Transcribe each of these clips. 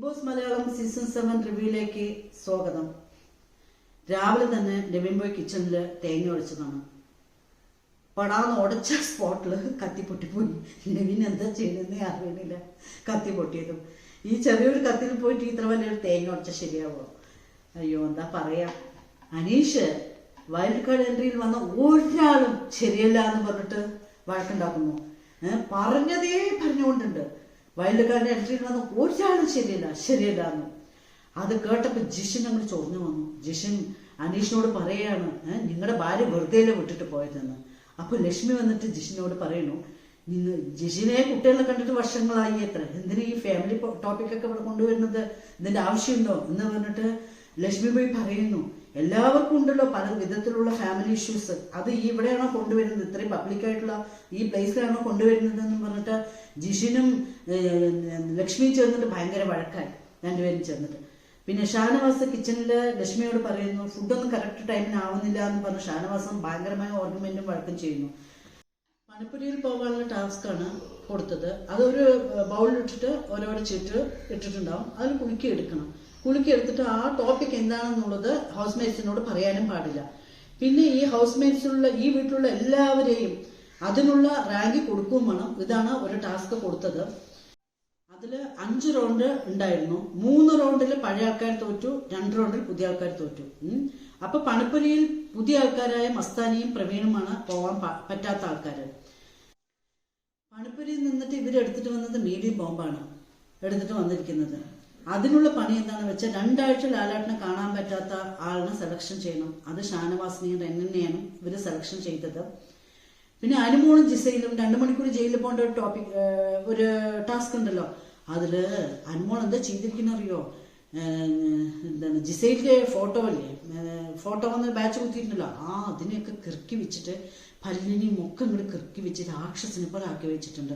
Boss Malayalam season seven റിവ്യൂയിലേക്ക് സ്വാഗതം. രാവിലെ തന്നെ ബോയ് കിച്ചണിൽ തേങ്ങ ഒഴിച്ചതാണ്. പടാന്ന് ഉടച്ച സ്പോട്ടിൽ കത്തി പൊട്ടിപ്പോയി. നവീൻ എന്താ ചെയ്യുന്നതെന്ന് അറിയണില്ല. കത്തി പൊട്ടിയതും. ഈ ചെറിയൊരു കത്തിൽ പോയിട്ട് ഇത്ര വലിയൊരു തേങ്ങ ഉടച്ച ശരിയാവോ? അയ്യോ എന്താ പറയാ? അനീഷ് വൈൽഡ് കാർഡ് എൻട്രിയിൽ വന്ന ഒരാളും ശരിയല്ല എന്ന് പറഞ്ഞിട്ട് വഴക്കുണ്ടാക്കുന്നു. പറഞ്ഞതേ പറഞ്ഞുകൊണ്ടുണ്ട്. എൻട്രിയിൽ വന്ന ഒരാളും ശരിയല്ല ശരിയല്ല എന്ന്. അത് കേട്ടപ്പോൾ ജിഷൻ അങ്ങോട്ട് ചൊറിഞ്ഞു വന്നു. ജിഷൻ അനീഷിനോട് പറയാണ് നിങ്ങളുടെ ഭാര്യ വെറുതെ വിട്ടിട്ട് പോയതെന്ന്? അപ്പൊ ലക്ഷ്മി വന്നിട്ട് ജിഷിനോട് പറയണു നിങ്ങൾ ജിഷിനെ കുട്ടികളെ കണ്ടിട്ട് വർഷങ്ങളായി എത്ര? എന്തിനാ ഈ ഫാമിലി ടോപ്പിക്കൊക്കെ ഇവിടെ കൊണ്ടുവരുന്നത്? ഇതിന്റെ ആവശ്യമുണ്ടോ? എന്ന് പറഞ്ഞിട്ട് ലക്ഷ്മി പോയി പറയുന്നു എല്ലാവർക്കും ഉണ്ടല്ലോ പല വിധത്തിലുള്ള ഫാമിലി ഇഷ്യൂസ് അത് ഇവിടെയാണോ കൊണ്ടുവരുന്നത്? ഇത്രയും പബ്ലിക്കായിട്ടുള്ള ഈ പ്ലേസിലാണോ കൊണ്ടുവരുന്നത് എന്ന് പറഞ്ഞിട്ട് ജിഷിനും ലക്ഷ്മി ചേർന്നിട്ട് ഭയങ്കര വഴക്കായി രണ്ടുപേരും ചേർന്നിട്ട്. പിന്നെ ഷാനവാസ് കിച്ചണിൽ ലക്ഷ്മിയോട് പറയുന്നു ഫുഡൊന്നും കറക്റ്റ് ടൈമിന് ആവുന്നില്ല എന്ന് പറഞ്ഞ് ഷാനവാസം ഭയങ്കരമായ ഓർഗ്യുമെന്റും വഴക്കം ചെയ്യുന്നു. മണിപ്പുരിയിൽ പോകാനുള്ള ടാസ്ക്കാണ് കൊടുത്തത്. അതൊരു ബൗളിൽ ഇട്ടിട്ട് ഓരോരോ ചീറ്റ് ഇട്ടിട്ടുണ്ടാവും. അതിൽ കുലുക്കി എടുക്കണം. കുലുക്കി എടുത്തിട്ട് ആ ടോപ്പിക് എന്താണെന്നുള്ളത് ഹൗസ് മേറ്റ്സിനോട് പറയാനും പാടില്ല. പിന്നെ ഈ ഹൗസ് മേറ്റ്സിലുള്ള ഈ വീട്ടിലുള്ള എല്ലാവരെയും അതിനുള്ള റാങ്ക് കൊടുക്കുകയും വേണം. ഇതാണ് ഒരു ടാസ്ക് കൊടുത്തത്. അതിൽ അഞ്ച് റൗണ്ട് ഉണ്ടായിരുന്നു. മൂന്ന് റൗണ്ടിൽ പഴയ ആൾക്കാർ തോറ്റു രണ്ട് റൗണ്ടിൽ പുതിയ ആൾക്കാർ തോറ്റു. അപ്പൊ പണിപ്പുരിയിൽ പുതിയ ആൾക്കാരായ മസ്താനിയും പ്രവീണുമാണ് പോവാൻ പറ്റാത്ത ആൾക്കാർ പണിപ്പുരിയിൽ നിന്നിട്ട് ഇവരെടുത്തിട്ട് വന്നത് മീഡിയം ബോംബാണ്. എടുത്തിട്ട് വന്നിരിക്കുന്നത്. അതിനുള്ള പണി എന്താണെന്ന് വെച്ചാൽ രണ്ടാഴ്ച ലാലാട്ടിനെ കാണാൻ പറ്റാത്ത ആളിനെ സെലക്ഷൻ ചെയ്യണം. അത് ഷാനവാസിനെയും റെന്നെയാണ് ഇവർ സെലക്ഷൻ ചെയ്തത്. പിന്നെ അനുമോളും ജിസയിലും രണ്ടു മണിക്കൂർ ജയിലിൽ പോകേണ്ട ഒരു ടോപ്പിക് ഒരു ടാസ്ക് ഉണ്ടല്ലോ. അതിൽ അനുമോൾ എന്താ ചെയ്തിരിക്കുന്ന അറിയോ എന്താണ് ജിസൈലിന്റെ ഫോട്ടോ അല്ലേ? ഫോട്ടോ വന്ന് ബാച്ച് കുത്തിയിട്ടുണ്ടല്ലോ. ആ അതിനെയൊക്കെ കിറുക്കി വെച്ചിട്ട് പല്ലിനെയും ഒക്കെ ഇങ്ങോട്ട് കിറുക്കി വെച്ച് രാക്ഷസിനെ പോലെ ആക്കി വെച്ചിട്ടുണ്ട്.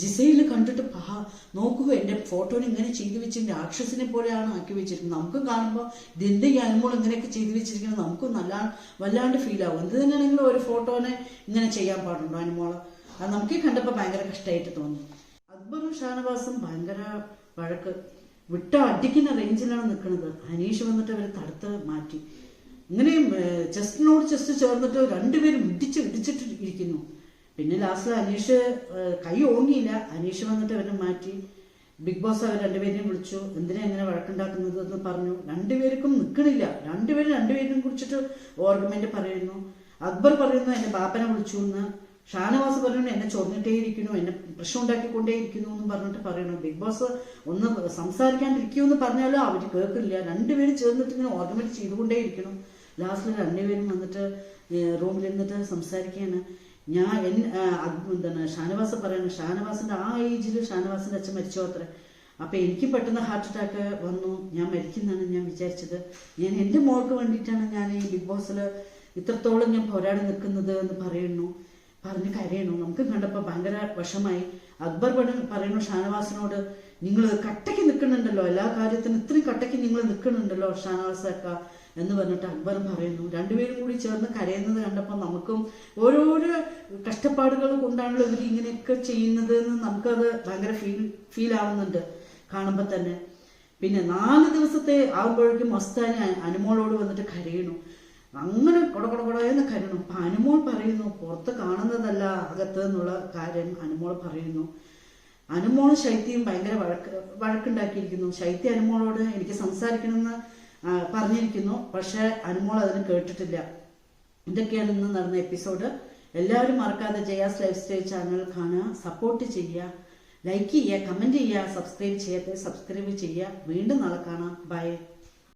ജിസയിൽ കണ്ടിട്ട് പഹാ നോക്കുക എന്റെ ഫോട്ടോനെ ഇങ്ങനെ ചെയ്തു വെച്ച് രാക്ഷസിനെ പോലെയാണ് ആക്കി വെച്ചിരിക്കുന്നത്. നമുക്ക് കാണുമ്പോൾ ഇതെന്ത് ഈ അനുമോൾ ഇങ്ങനെയൊക്കെ ചെയ്തു വെച്ചിരിക്കുന്നത് നമുക്ക് നല്ല വല്ലാണ്ട് ഫീൽ ആവും. എന്ത് തന്നെയാണെങ്കിലും ഒരു ഫോട്ടോനെ ഇങ്ങനെ ചെയ്യാൻ പാടുണ്ടോ അനുമോൾ അത് നമുക്ക് കണ്ടപ്പോൾ ഭയങ്കര കഷ്ടമായിട്ട് തോന്നി. അക്ബറും ഷാനവാസും ഭയങ്കര വഴക്ക്. വിട്ട അടിക്കുന്ന റേഞ്ചിലാണ് നിൽക്കുന്നത്. അനീഷ് വന്നിട്ട് അവരെ തടുത്ത് മാറ്റി. ഇങ്ങനെയും ചെസ്റ്റിനോട് ചെസ്റ്റ് ചേർന്നിട്ട് രണ്ടുപേരും ഇടിച്ച് ഇടിച്ചിട്ട് ഇരിക്കുന്നു പിന്നെ ലാസ്റ്റ് അനീഷ് കൈ ഓങ്ങിയില്ല. അനീഷ് വന്നിട്ട് അവരെ മാറ്റി. ബിഗ് ബോസ് അവർ രണ്ടുപേരെയും വിളിച്ചു. എന്തിനാ ഇങ്ങനെ വഴക്കുണ്ടാക്കുന്നത് എന്ന് പറഞ്ഞു. രണ്ടുപേർക്കും നിൽക്കണില്ല രണ്ടുപേരും രണ്ടുപേരും കുറിച്ചിട്ട് ഓർഗമെന്റ് പറയുന്നു. അക്ബർ പറയുന്നു എന്റെ ബാപ്പനെ വിളിച്ചു എന്ന്. ഷാനവാസ് പറയുന്നു എന്നെ ചൊറിഞ്ഞിട്ടേ ഇരിക്കുന്നു എന്നെ പ്രശ്നം ഉണ്ടാക്കിക്കൊണ്ടേ ഇരിക്കുന്നു എന്ന് പറഞ്ഞിട്ട് പറയണം ബിഗ് ബോസ് ഒന്ന് സംസാരിക്കാണ്ടിരിക്കൂ എന്ന് പറഞ്ഞാലും അവർ കേൾക്കില്ല രണ്ടുപേരും ചേർന്നിട്ട് ഇങ്ങനെ ഓർഗമെന്റ് ചെയ്തുകൊണ്ടേ ഇരിക്കണം ലാസ്റ്റിൽ രണ്ടുപേരും വന്നിട്ട് റൂമിൽ ഇരുന്നിട്ട് സംസാരിക്കുകയാണ്. ഞാൻ എൻ എന്താണ് ഷാനവാസ് പറയണം ഷാനവാസിന്റെ ആ ഏജിൽ ഷാനവാസിന്റെ അച്ഛൻ മരിച്ചോ അത്ര അപ്പൊ എനിക്ക് പെട്ടെന്ന് ഹാർട്ട് അറ്റാക്ക് വന്നു. ഞാൻ മരിക്കുന്നതാണ് ഞാൻ വിചാരിച്ചത്. ഞാൻ എന്റെ മോൾക്ക് വേണ്ടിയിട്ടാണ് ഞാൻ ഈ ബിഗ് ബോസിൽ ഇത്രത്തോളം ഞാൻ പോരാടി നിൽക്കുന്നത് എന്ന് പറയുന്നു. പറഞ്ഞ് കരയണു നമുക്ക് കണ്ടപ്പോൾ ഭയങ്കര വിഷമായി. അക്ബർ പറയണു ഷാനവാസിനോട് നിങ്ങൾ കട്ടയ്ക്ക് നിൽക്കുന്നുണ്ടല്ലോ എല്ലാ കാര്യത്തിനും ഇത്രയും കട്ടയ്ക്ക് നിങ്ങൾ നിൽക്കുന്നുണ്ടല്ലോ ഷാനവാസ് അക്ക എന്ന് പറഞ്ഞിട്ട് അക്ബറും പറയുന്നു. രണ്ടുപേരും കൂടി ചേർന്ന് കരയുന്നത് കണ്ടപ്പോൾ നമുക്കും ഓരോരോ കഷ്ടപ്പാടുകൾ കൊണ്ടാണല്ലോ ഇവർ ഇങ്ങനെയൊക്കെ ചെയ്യുന്നത് എന്ന് നമുക്കത് ഭയങ്കര ഫീൽ ഫീൽ ആവുന്നുണ്ട് കാണുമ്പോൾ തന്നെ. പിന്നെ നാല് ദിവസത്തെ ആകുമ്പോഴേക്കും മസ്താനി അനുമോളോട് വന്നിട്ട് കരയണു അങ്ങനെ കൊടകൊടകൊടയെന്ന് കരയണം അപ്പൊ അനുമോൾ പറയുന്നു പുറത്ത് കാണുന്നതല്ല അകത്ത് എന്നുള്ള കാര്യം അനുമോൾ പറയുന്നു. അനുമോളും ശൈത്യയും ഭയങ്കര വഴക്ക് വഴക്കുണ്ടാക്കിയിരിക്കുന്നു. ശൈത്യ അനുമോളോട് എനിക്ക് സംസാരിക്കണമെന്ന് പറഞ്ഞിരിക്കുന്നു. പക്ഷെ അനുമോൾ അതിന് കേട്ടിട്ടില്ല. ഇതൊക്കെയാണ് ഇന്ന് നടന്ന എപ്പിസോഡ്. എല്ലാവരും മറക്കാതെ ജയാസ് ലൈഫ് സ്റ്റൈൽ ചാനൽ കാണുക സപ്പോർട്ട് ചെയ്യുക ലൈക്ക് ചെയ്യുക കമന്റ് ചെയ്യുക സബ്സ്ക്രൈബ് ചെയ്യാത്ത സബ്സ്ക്രൈബ് ചെയ്യുക. വീണ്ടും നാളെ കാണാം. ബൈ